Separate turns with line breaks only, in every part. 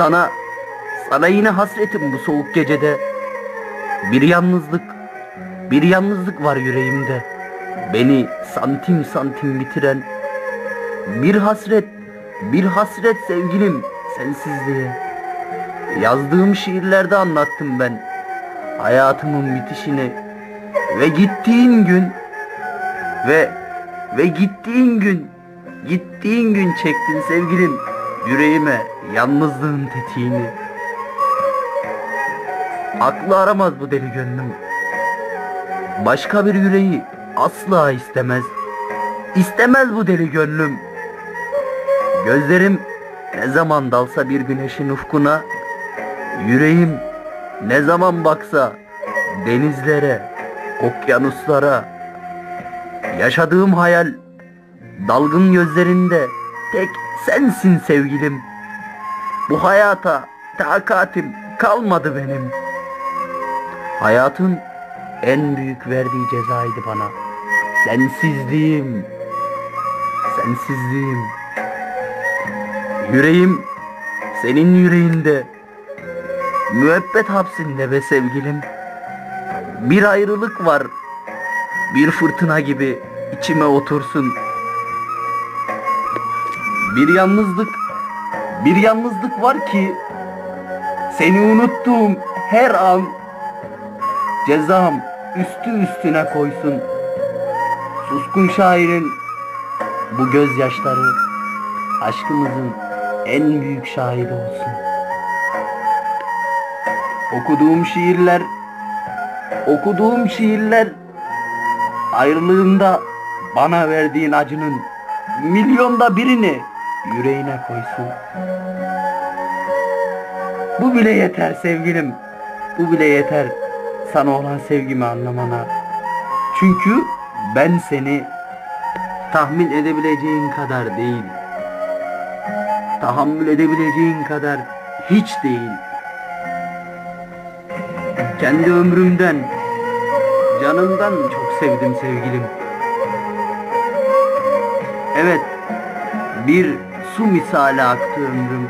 Sana, sana yine hasretim bu soğuk gecede. Bir yalnızlık, bir yalnızlık var yüreğimde. Beni santim santim bitiren. Bir hasret, bir hasret sevgilim sensizliğe. Yazdığım şiirlerde anlattım ben hayatımın bitişini ve gittiğin gün ve ve gittiğin gün gittiğin gün çektin sevgilim yüreğime yalnızlığın tetiğini. Aklı aramaz bu deli gönlüm. Başka bir yüreği asla istemez. İstemez bu deli gönlüm. Gözlerim ne zaman dalsa bir güneşin ufkuna, yüreğim ne zaman baksa denizlere, okyanuslara, yaşadığım hayal dalgın gözlerinde tek sensin sevgilim. Bu hayata takatim kalmadı benim. Hayatın en büyük verdiği cezaydı bana. Sensizliğim. Sensizliğim. Yüreğim senin yüreğinde. Müebbet hapsinde be sevgilim. Bir ayrılık var. Bir fırtına gibi içime otursun. Bir yalnızlık, bir yalnızlık var ki seni unuttuğum her an cezam üstü üstüne koysun. Suskun şairin bu gözyaşları aşkımızın en büyük şahidi olsun. Okuduğum şiirler, okuduğum şiirler ayrılığında bana verdiğin acının milyonda birini yüreğine koysun. Bu bile yeter sevgilim. Bu bile yeter sana olan sevgimi anlamana. Çünkü ben seni tahmin edebileceğin kadar değil. Tahammül edebileceğin kadar hiç değil. Kendi ömrümden, canımdan çok sevdim sevgilim. Evet, bir su misali aktı ömrüm.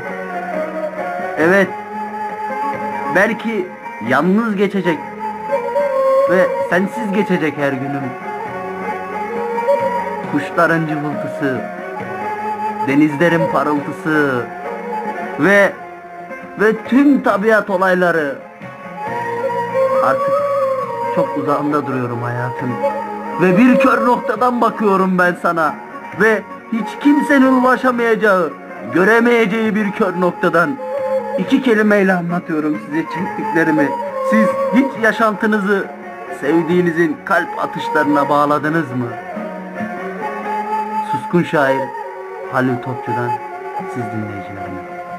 Evet, belki yalnız geçecek ve sensiz geçecek her günüm. Kuşların cıvıltısı, denizlerin parıltısı ve ve tüm tabiat olayları artık çok uzağında duruyorum hayatım ve bir kör noktadan bakıyorum ben sana ve hiç kimsenin ulaşamayacağı göremeyeceği bir kör noktadan iki kelimeyle anlatıyorum size çektiklerimi siz hiç yaşantınızı sevdiğinizin kalp atışlarına bağladınız mı? Suskun şair Halil Topçu'dan siz dinleyicilerime.